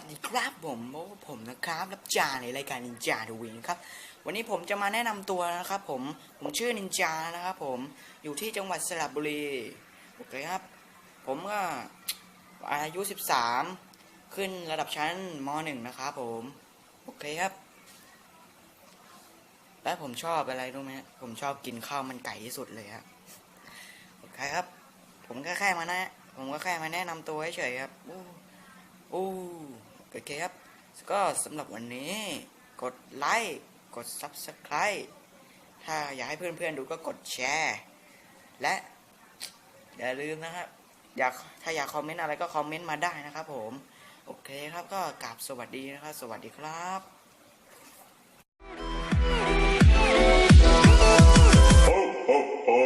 วัสดีครับผมโอ้ผมนะครับ รับจาในรายการนินจาดูวินครับ วันนี้ผมจะมาแนะนำตัวนะครับ ผมผมชื่อนินจานะครับ ผมอยู่ที่จังหวัดสระบุรีโอเคครับ ผมก็อายุ 13 ขึ้นระดับชั้นม .1 นะครับผมโอเคครับ และผมชอบอะไรรู้ไหมผมชอบกินข้าวมันไก่ที่สุดเลยครับโอเคครับ ผมก็แค่มาแนะผมก็แค่มาแนะนำตัวเฉยครับ โอ้โอเคครับ ก็สำหรับวันนี้กดไลค์กด Subscribe ถ้าอยากให้เพื่อนๆดูก็กดแชร์ และอย่าลืมนะครับอยากถ้าอยากคอมเมนต์อะไรก็คอมเมนต์มาได้นะครับผม โอเคครับก็กราบสวัสดีนะครับ สวัสดีครับโอ้โอ้